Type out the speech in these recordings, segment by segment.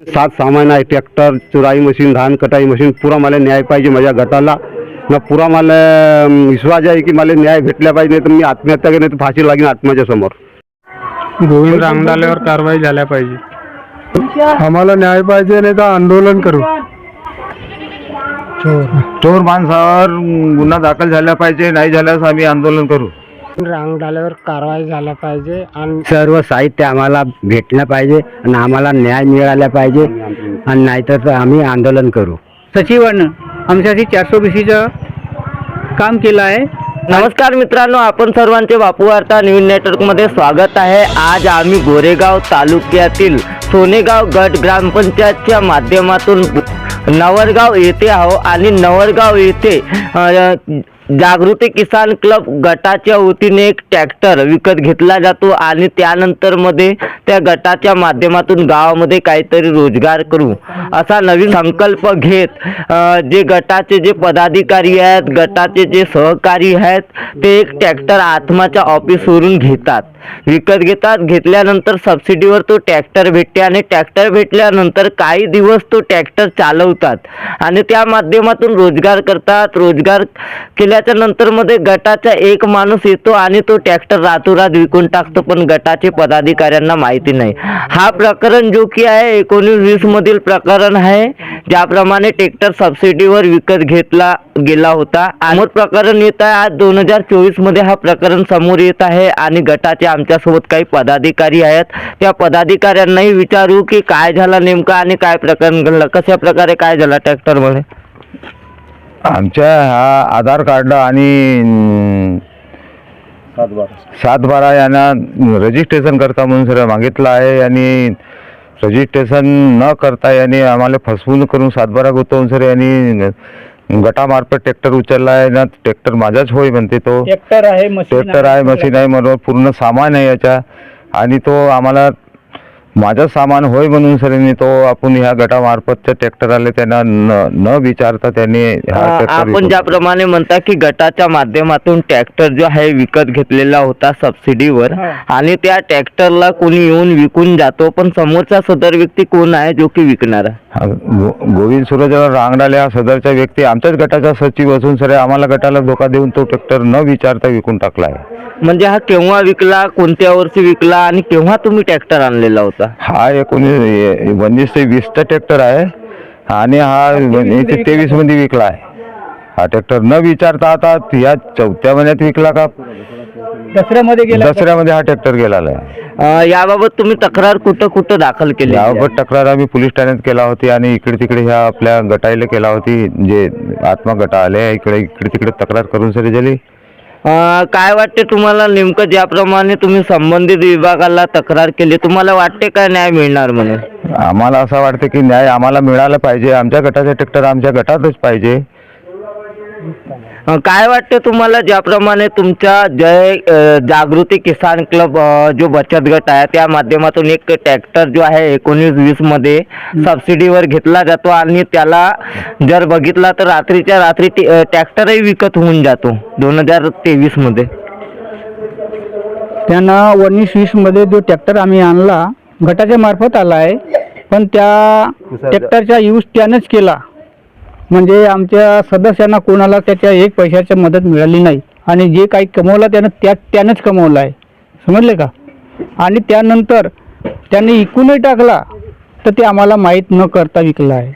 सात सामान आहे ट्रॅक्टर चुराई मशीन धान कटाई मशीन पुरा मला न्याय पाहिजे माझ्या गटाला. ना पुरा मला विश्वास आहे की मला न्याय भेटला पाहिजे नाही तर मी आत्महत्या केली नाही तर फाशी लागेल आत्माच्या समोर. गोविंद रांगडालेवर कारवाई झाल्या पाहिजे. आम्हाला न्याय पाहिजे नाही तर आंदोलन करू. चोर माणसावर गुन्हा दाखल झाला पाहिजे नाही झाल्यास आम्ही आंदोलन करू. रांगडालेवर कारवाई झाल्या पाहिजे आणि सर्व साहित्य आम्हाला भेटलं पाहिजे आणि आम्हाला न्याय मिळाला पाहिजे. आणि नाहीतर आम्ही आंदोलन करू. सचिवानं आमच्यासाठी चारशे बीसीचं काम केलं आहे. नमस्कार मित्रांनो आपण सर्वांचे बापू वार्ता न्यूज नेटवर्कमध्ये स्वागत आहे. आज आम्ही गोरेगाव तालुक्यातील सोनेगाव गट ग्रामपंचायतच्या माध्यमातून नवरगाव येथे आहो आणि नवरगाव येथे जागृती किसान क्लब गटाच्या वतीने एक ट्रॅक्टर विकत घेतला जातो आणि त्यानंतरमध्ये त्या गटाच्या माध्यमातून गावामध्ये काहीतरी रोजगार करू. असा नवीन संकल्प घेत जे गटाचे जे पदाधिकारी आहेत गटाचे जे सहकारी आहेत ते एक ट्रॅक्टर आत्माच्या ऑफिसवरून घेतात. विकत घेतात घेतल्यानंतर सबसिडीवर तो ट्रॅक्टर भेटते आणि ट्रॅक्टर भेटल्यानंतर काही दिवस तो ट्रॅक्टर चालवतात आणि त्या माध्यमातून रोजगार करतात. रोजगार केल्याच्या नंतरमध्ये गटाचा एक माणूस येतो आणि तो ट्रॅक्टर रातोरात विकून टाकतो पण गटाचे पदाधिकाऱ्यांना माहिती नाही. हा प्रकरण जो की आहे. एकोणीस वीसमधील प्रकरण आहे. ज्याप्रमाणे ट्रॅक्टर सबसिडीवर विकत घेतला गेला होता. समोर प्रकरण येत आहे. आज दोन हजार चोवीसमध्ये हा प्रकरण समोर येत आहे आणि गटाचे आमच्यासोबत काही पदाधिकारी आहेत. त्या पदाधिकाऱ्यांनाही विचारू की काय झालं नेमकं आणि काय प्रकरण घडलं. कशा प्रकारे काय झालं ट्रॅक्टरमध्ये? आमच्या हा आधार कार्ड आणि सात बारा यांना रजिस्ट्रेशन करता म्हणून सर मागितलं आहे. आणि रजिस्ट्रेशन न करता यांनी आम्हाला फसवून करून सातबारा गुंतवून सर यांनी गटामार्फत ट्रॅक्टर उचलला आहे. ना ट्रॅक्टर माझाच होय म्हणते तो. ट्रॅक्टर आहे मशीन ट्रॅक्टर आहे मशीन आहे म्हणून पूर्ण सामान आहे याच्या. आणि तो आम्हाला माझं सामान होय म्हणून सर तो आपण ह्या गटामार्फतच्या ट्रॅक्टर आले त्यांना न न विचारता त्यांनी हा ट्रॅक्टर आपण ज्याप्रमाणे म्हणता की गटाच्या माध्यमातून ट्रॅक्टर जो आहे विकत घेतलेला होता सबसिडीवर आणि त्या ट्रॅक्टरला कोणी येऊन विकून जातो पण समोरचा सदर व्यक्ती कोण आहे जो की विकणार? हा, गो- गोविंद सूरजराव रांगडाले हा सदरचा व्यक्ती आमच्याच गटाचा सचिव असून सर आम्हाला गटाला धोका देऊन तो ट्रॅक्टर न विचारता विकून टाकला आहे. म्हणजे हा केव्हा विकला कोणत्या वर्षी विकला आणि केव्हा तुम्ही ट्रॅक्टर आणलेला होता? हा एकोणीस उन्नीस ते वीसचा ट्रॅक्टर आहे आणि हा तेवीसमध्ये विकला आहे. हा ट्रॅक्टर न विचारता आता या चौथ्या महिन्यात विकला का? दसऱ्यामध्ये गेला दसऱ्यामध्ये हा ट्रॅक्टर गेलेला आहे. अ, याबाबत तुम्ही तक्रार कुठं कुठं दाखल केली? याबाबत तक्रार आम्ही पोलीस ठाण्यात केला होती आणि इकडे तिकडे ह्या आपल्या गटाला केला होती जे आत्मा गटा आले इकडे इकडे तिकडे तक्रार करून सरी झाली. काय वाटते तुम्हाला नेमकं ज्याप्रमाणे तुम्ही संबंधित विभागाला तक्रार केली तुम्हाला वाटते काय न्याय मिळणार म्हणून? आम्हाला असं वाटतं की न्याय आम्हाला मिळाला पाहिजे. आमच्या गटाचे ट्रॅक्टर आमच्या गटातच पाहिजे. काय वाटते तुम्हाला ज्याप्रमाणे तुमच्या जय जागृती किसान क्लब जो बचत गट आहे त्या माध्यमातून एक ट्रॅक्टर जो आहे एकोणीस वीसमध्ये सबसिडीवर घेतला जातो आणि त्याला जर बघितला तर रात्रीच्या रात्री ट्रॅक्टरही विकत होऊन जातो दोन हजार तेवीसमध्ये. त्यांना उन्नीस वीसमध्ये जो ट्रॅक्टर आम्ही आणला गटाच्या मार्फत आला आहे पण त्या ट्रॅक्टरचा यूज त्यानंच केला. म्हणजे आमच्या सदस्यांना कोणाला त्याच्या एक पैशाची मदत मिळाली नाही. आणि जे काही कमवलं त्यानं त्या त्यानंच कमवलं आहे. समजले का? आणि त्यानंतर त्यांनी इकूनही टाकला तर ते आम्हाला माहीत न करता विकला आहे.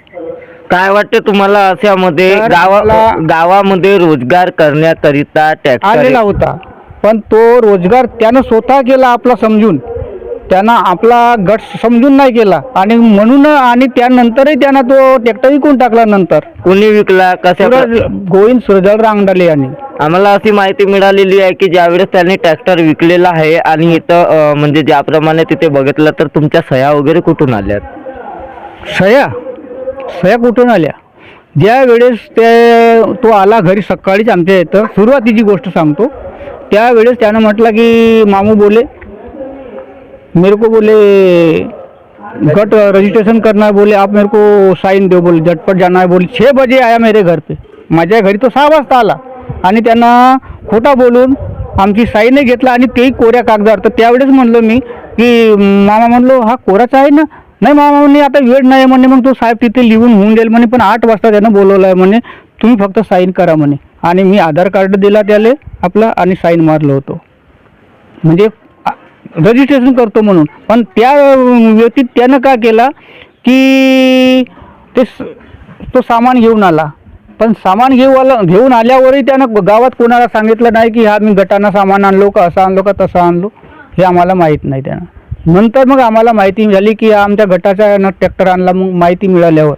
काय वाटते तुम्हाला अशामध्ये तर गावा आपला- गावामध्ये रोजगार करण्याकरिता आलेला होता. पण तो रोजगार त्यानं स्वतः केला आपला समजून. त्यानं आपला गट समजून नाही केला आणि म्हणून आणि त्यानंतरही त्यानं तो ट्रॅक्टर विकून टाकला नंतर. कोणी विकला? कशा सूरज गोविंद सुरजल रांगडाले यांनी. आम्हाला अशी माहिती मिळालेली आहे की ज्यावेळेस त्यांनी ट्रॅक्टर विकलेला आहे आणि इथं अं, म्हणजे ज्याप्रमाणे तिथे बघितलं तर तुमच्या सह्या वगैरे कुठून आल्यात सया सया कुठून आल्या? ज्या वेळेस ते तो आला घरी सकाळीच आमच्या इथं सुरुवातीची गोष्ट सांगतो. त्यावेळेस त्यानं म्हटलं की मामू बोले मेरे को बोले गट रजिस्ट्रेशन करना है बोले आप मेरे को साइन दो बोले झटपट जाना है बोले छः बजे आया मेरे घर पे। माझ्या घरी तो सहा वाजता आला आणि त्यांना खोटा बोलून आमची साईनही घेतला आणि तेही कोऱ्या कागदावर. तर त्यावेळेस म्हणलो मी की मामा म्हणलो हा कोराचा आहे ना? नाही मामा म्हणे आता वेळ नाही म्हणे मग तो साहेब तिथे लिहून होऊन जाईल म्हणे पण आठ वाजता त्यानं बोलवलं आहे म्हणे तुम्ही फक्त साईन करा म्हणे. आणि मी आधार कार्ड दिला त्याला आपला आणि साईन मारलो होतो. म्हणजे रजिस्ट्रेशन करतो म्हणून. पण त्या व्यक्तीत त्यानं काय केला की ते तो सामान घेऊन आला. पण सामान घेऊ आला घेऊन आल्यावरही त्यानं गावात कोणाला सांगितलं नाही की हा मी गटानं सामान आणलो का असं आणलो का तसं आणलो. हे आम्हाला माहीत नाही त्यानं. नंतर मग आम्हाला माहिती झाली की आमच्या गटाचा ट्रॅक्टर आणला मग माहिती मिळाल्यावर.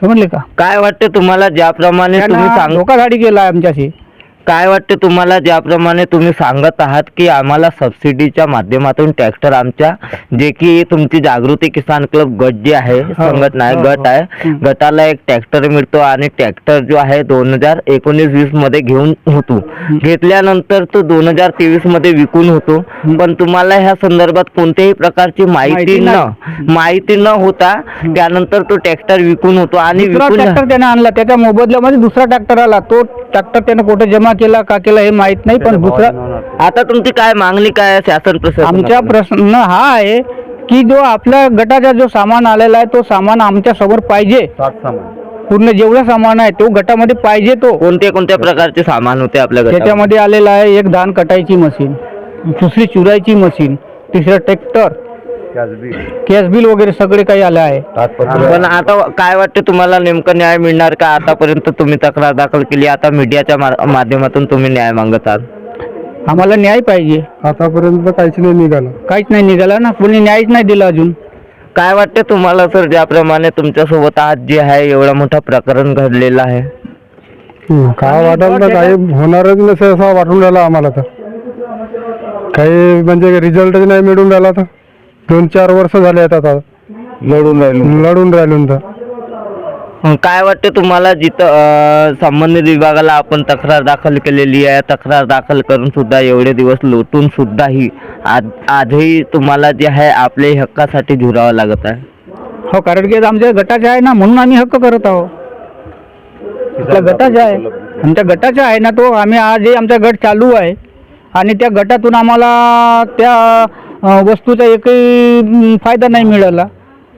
समजले का? काय वाटते तुम्हाला? ज्याप्रमाणे तुम्ही केला आहे आमच्याशी. काय वाटते तुम्हाला ज्याप्रमाणे तुम्ही सांगत आहात की आम्हाला सबसिडीच्या माध्यमातून ट्रॅक्टर आमच्या जे की तुमची जागृती किसान क्लब गट जे आहे संघटना आहे हो, गट हो. आहे हं. गटाला एक ट्रॅक्टर मिळतो आणि ट्रॅक्टर जो आहे दोन हजार एकोणीस वीसमध्ये घेऊन होतो घेतल्यानंतर तो दोन हजार तेवीसमध्ये विकून होतो पण तुम्हाला ह्या संदर्भात कोणत्याही प्रकारची माहिती न. माहिती न होता त्यानंतर तो ट्रॅक्टर विकून होतो आणि विकून ट्रॅक्टर त्याने आणला त्याच्या मोबदल्यामध्ये दुसरा ट्रॅक्टर आला तो ट्रॅक्टर त्याने कुठे जमा केला का केला हे माहीत नाही पण दुसरा आता तुमची काय मागणी काय आहे शासन प्रशासन आमच्या प्रश्न हा आहे की जो आपल्या गटाचा जो सामान आलेला आहे तो सामान आमच्यासमोर पाहिजे. पूर्ण जेवढं सामान आहे तो गटामध्ये पाहिजे तो. कोणत्या कोणत्या प्रकारचे सामान होते आपल्या गटामध्ये? त्याच्यामध्ये आलेला आहे एक धान कटायची मशीन दुसरी चुरायची मशीन तिसरं ट्रॅक्टर कॅश बिल वगैरे सगळे काही आले आहे. पण आता काय वाटते तुम्हाला नेमकं न्याय मिळणार का? आतापर्यंत तुम्ही तक्रार दाखल केली आता मीडियाच्या मा- माध्यमातून तुम्ही न्याय मागत आहात आम्हाला न्याय पाहिजे. आतापर्यंत काहीच नाही निघालं. काहीच नाही निघाला ना कोणी न्यायच नाही दिला अजून. काय वाटते तुम्हाला सर ज्याप्रमाणे तुमच्यासोबत आज जे आहे एवढं मोठं प्रकरण घडलेलं आहे? काय वाटायला तर काही होणारच नसेल असं वाटून राहिलं आम्हाला तर. काही म्हणजे रिझल्टच नाही मिळून राहिला तर. दोन चार वर्ष झाले आहेत आता. लढून राहिलो. लढून राहिलो तर काय वाटते तुम्हाला जिथं अं, संबंधित विभागाला आपण तक्रार दाखल केलेली आहे तक्रार दाखल करून सुद्धा एवढे दिवस लोटून सुद्धाही आज आजही तुम्हाला जे आहे आपल्या हक्कासाठी झुरावं लागत आहे? हो कारण की आमच्या गटाचे आहे ना म्हणून आम्ही हक्क करत आहोत. आपल्या गटाचे आहे. आमच्या गटाचे आहे ना तो आम्ही आजही आमचा गट चालू आहे. आणि त्या गटातून आम्हाला त्या वस्तूचा एकही फायदा नाही मिळाला.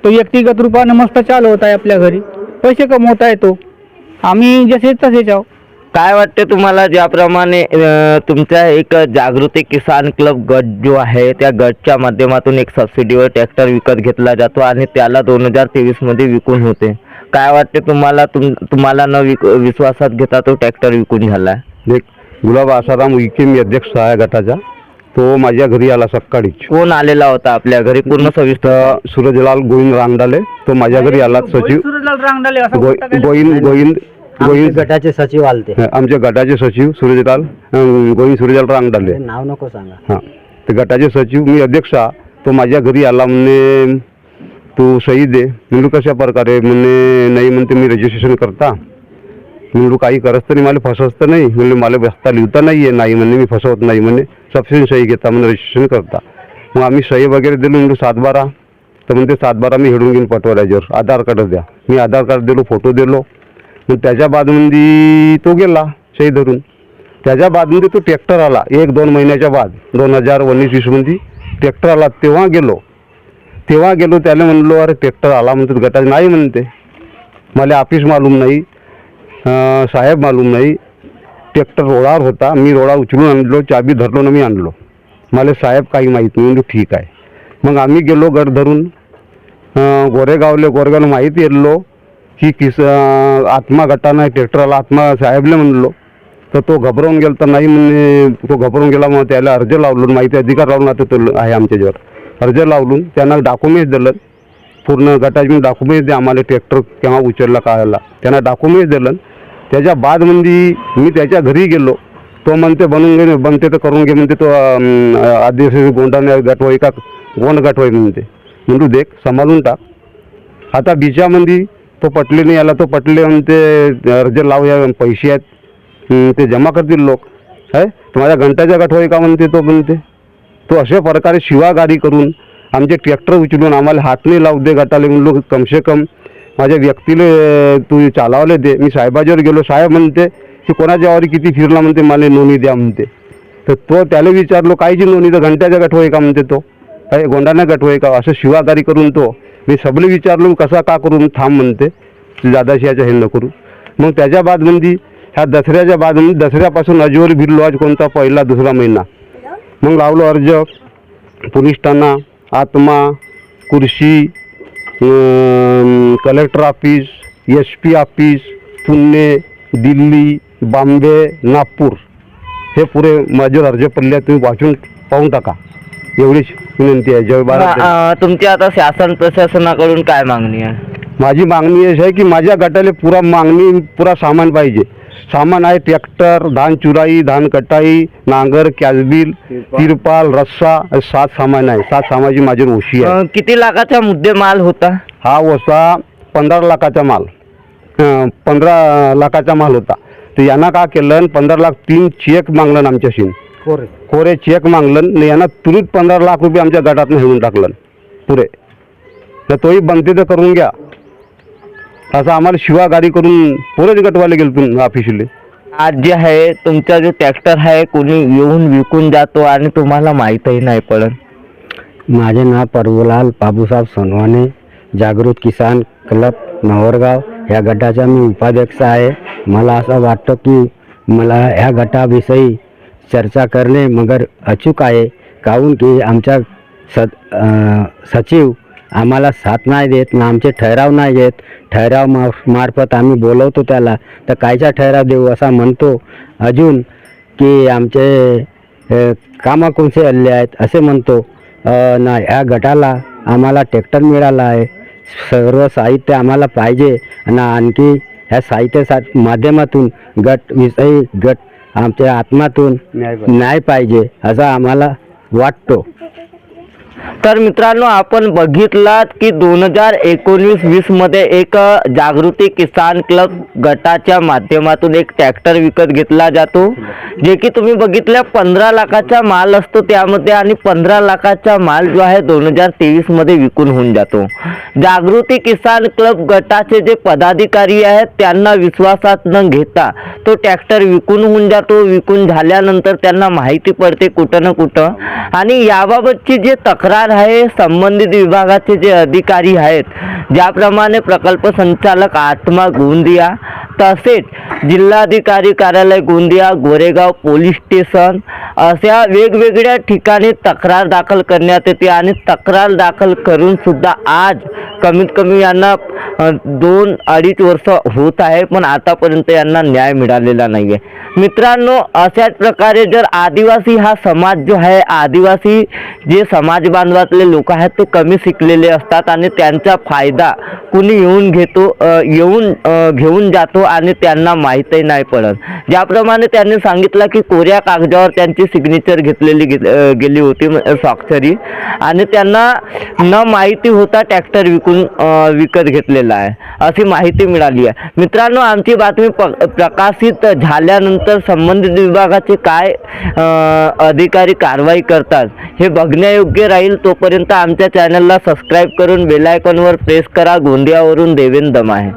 तो व्यक्तिगत रूपाने मस्त चालू होत आहे आपल्या घरी. पैसे कमवत आहे तो. आम्ही जसे तसेच आहोत काय वाटते तुम्हाला ज्याप्रमाणे अं, तुमच्या एक जागृती किसान क्लब गट जो आहे त्या गटच्या माध्यमातून एक सबसिडीवर ट्रॅक्टर विकत घेतला जातो आणि त्याला दोन हजार तेवीसमध्ये विकून होते. काय वाटते तुम्हाला तुम तुम्हाला न विक विश्वासात घेता तो ट्रॅक्टर विकून एक गुलाब आसाराम उईके मी अध्यक्ष आहे गटाचा. तो माझ्या घरी आला सकाळीच. कोण आलेला होता आपल्या घरी? पूर्ण सविस्तर. तर सूरजलाल गोविंद रांगडाले. तो माझ्या घरी आला सचिव. गो- गोविंद गोविंद गोविंद गटाचे सचिव आलते. आमच्या गटाचे सचिव सूरजलाल अं, गोविंद सूरजलाल रांगडाले. नाव नको सांगा. हां ते गटाचे सचिव मी अध्यक्ष आहे. तो माझ्या घरी आला म्हणे तू सही दे म्हणलो कशा प्रकारे म्हणे नाही म्हणते मी रजिस्ट्रेशन करता. म्हणलो काही करत तरी नाही मला फसवत नाही. म्हणले मला बसता लिहिता नाही आहे नाही म्हणे मी फसवत नाही म्हणे सबसिडी सही घेता म्हणजे रजिस्ट्रेशन करता. मग आम्ही सही वगैरे दिलो म्हणलो सात बारा तर म्हणते सात बारा मी हेडून घेऊन पाठवल्याच्यावर आधार कार्ड द्या. मी आधार कार्ड दिलो फोटो दिलो. मग त्याच्या बादमध्ये तो गेला सही धरून. त्याच्या बादमध्ये तो ट्रॅक्टर आला एक दोन महिन्याच्या बाद. दोन हजार उन्नीस वीसमध्ये ट्रॅक्टर आला तेव्हा गेलो. तेव्हा गेलो त्याला म्हणलो अरे ट्रॅक्टर आला म्हणतो गटाचे नाही म्हणते. मला ऑफिस मालूम नाही. साहेब मालूम नाही. ट्रॅक्टर रोडावर होता. मी रोडा उचलून आणलो चाबी धरलो ना मी आणलो. मला साहेब काही माहीत नाही म्हणलो ठीक आहे. मग आम्ही गेलो गट धरून. गोरेगावले गोरेगावला माहीत येलो की किस आत्मा गटानं ट्रॅक्टरला आत्मा साहेबले म्हणलो. तर तो घबरावून गेला तर नाही म्हणे तो घबरावून गेला मग त्याला अर्ज लावलं. माहिती अधिकार लावून आता तो आहे आमच्याजवळ. अर्ज लावलून त्यांना डॉक्युमेंट्स दिलं. पूर्ण गटाचे डॉक्युमेंट्स दे आम्हाला ट्रॅक्टर केव्हा उचलला काढायला त्यांना डॉक्युमेंट्स दिलं. त्याच्या बादमध्ये मी त्याच्या घरी गेलो. तो म्हणते बनून घे बनते तर करून घे. म्हणते तो आदिवासी गोंडाने गटवाई का गोंड गाठवाय म्हणते. म्हणतो देख सांभाळून टाक. आता बिचामध्ये तो पटले नाही आला तो पटले म्हणते अर्ज लाव या पैसे आहेत. ते जमा करतील लोक. आहे माझ्या घंटाच्या गटवाई का म्हणते तो म्हणते. तो अशा प्रकारे शिवागारी करून आमचे ट्रॅक्टर उचलून आम्हाला हात नाही लावू दे गटाले म्हणलो कमसे कम माझ्या व्यक्तीला तू चालावले दे. मी साहेबाजीवर गेलो. साहेब म्हणते की कोणाच्या वारी किती फिरला? म्हणते मला नोंदी द्या म्हणते. तर तो त्याला विचारलो कायची नोंदी तर घंट्याच्या गटवय का? म्हणते तो. काय गट गटवय का? असं शिवाकारी करून तो. मी सबले विचारलो कसा का करून? थांब म्हणते. दादाशियाच्या हे न करू. मग त्याच्या बाद म्हणजे ह्या दसऱ्याच्या बाद म्हणजे दसऱ्यापासून अजवर भिरलो. आज कोणता? पहिला दुसरा महिना. मग लावलो अर्ज. पोलीस ठाणा आत्मा कुर्शी collector office S P office Pune Delhi Bombay Nagpur. हे पुरे माझे अर्ज पडले तुम्ही वाचून पाहून टाका. एवढीच विनंती आहे. जय भारत. तुमची आता शासन प्रशासनाकडून काय मागणी आहे? माझी मागणी अशी आहे की माझ्या गटाला पुरा मागणी पुरा सामान पाहिजे. सामान आहे ट्रॅक्टर धान चुराई धान कटाई नांगर कॅलबिल तिरपाल. रस्सा सात सामान आहे. सात सामाची माझी ओशी आहे. अं, किती लाखाचा मुद्दे माल होता? हा वसा पंधरा लाखाचा माल. अं, पंधरा लाखाचा माल होता. तर यांना का केलं? पंधरा लाख तीन चेक मागलं आमच्याशी. कोरे. चेक मागलं न यांना तुरीत पंधरा लाख रुपये आमच्या गटातून हेळून टाकलं. पुरे. तर तोही बनते तर करून घ्या. असं आम्हाला शिवा गाडी करून पोरच गटवाले गेलो तुम्ही ऑफिसले आज जे आहे तुमचा जो ट्रॅक्टर आहे कोणी येऊन विकून जातो आणि तुम्हाला माहीतही नाही पडत. माझे नाव प्रभुलाल बाबूसाहेब सोनवाने जागृत किसान क्लब नवरगाव. या गटाचा मी उपाध्यक्ष आहे. मला असं वाटतं की मला ह्या गटाविषयी चर्चा करणे मगर अचूक आहे. काहून की आमच्या स अं, सचिव आम्हाला साथ नाही देत ना आमचे ठराव नाही देत. ठराव मा मार्फत आम्ही बोलवतो त्याला. तर कायचा ठराव देऊ असा म्हणतो. अजून की आमचे कामं कोणते हल्ले आहेत असे म्हणतो. ना ह्या गटाला आम्हाला ट्रॅक्टर मिळाला आहे. सर्व साहित्य आम्हाला पाहिजे. आणि आणखी ह्या साहित्या माध्यमातून गट विषयी गट आमच्या आत्मातून न्याय पाहिजे असं आम्हाला वाटतो. तर मित्रांनो आपण बघितलात की दोन हजार एकोणीस वीसमध्ये एक जागृती किसान क्लब गटाच्या माध्यमातून एक ट्रॅक्टर विकत घेतला जातो जे की तुम्ही बघितल्या पंधरा लाखाचा माल असतो त्यामध्ये आणि पंधरा लाखाचा माल जो आहे दोन हजार तेवीसमध्ये विकून होऊन जातो. जागृती किसान क्लब गटाचे जे पदाधिकारी आहेत त्यांना विश्वासात न घेता तो ट्रॅक्टर विकून होऊन जातो विकून झाल्यानंतर त्यांना माहिती पडते कुठं ना कुठं. आणि याबाबतची जे तक्रार तक्रार आहे. संबंधित विभागाचे जे अधिकारी आहेत ज्याप्रमाणे प्रकल्प संचालक आत्मा गोंदिया तसेच जिल्हाधिकारी कार्यालय गोंदिया गोरेगाव पोलीस स्टेशन अशा वेगवेगळ्या ठिकाणी तक्रार दाखल करण्यात येते आणि तक्रार दाखल करून सुद्धा आज कमीत कमी यांना दोन अडीच वर्ष होत आहे पण आतापर्यंत यांना न्याय मिळालेला नाही आहे मित्रांनो अशाच प्रकारे जर आदिवासी हा समाज जो आहे आदिवासी जे समाज बांधवातले लोक आहेत ते कमी शिकलेले असतात आणि त्यांचा फायदा कुणी येऊन घेतो येऊन घेऊन जातो आणि त्यांना माहीतही नाही पडत. ज्याप्रमाणे त्यांनी सांगितलं की कोऱ्या कागदावर त्यांची सिग्नेचर घेतलेली गे- गेली होती स्वाक्षरी. आणि त्यांना न माहिती होता ट्रॅक्टर विकून टाकून विकत घेतलेला आहे. अशी माहिती मिळाली आहे. मित्रांनो आमची बातमी प प्रकाशित झाल्यानंतर संबंधित विभागाचे काय अधिकारी कारवाई करतात हे बघण्यायोग्य राहील. तोपर्यंत आमच्या चॅनलला सबस्क्राईब करून बेलायकॉनवर प्रेस करा. गोंदियावरून देवेंद्र दमाहे.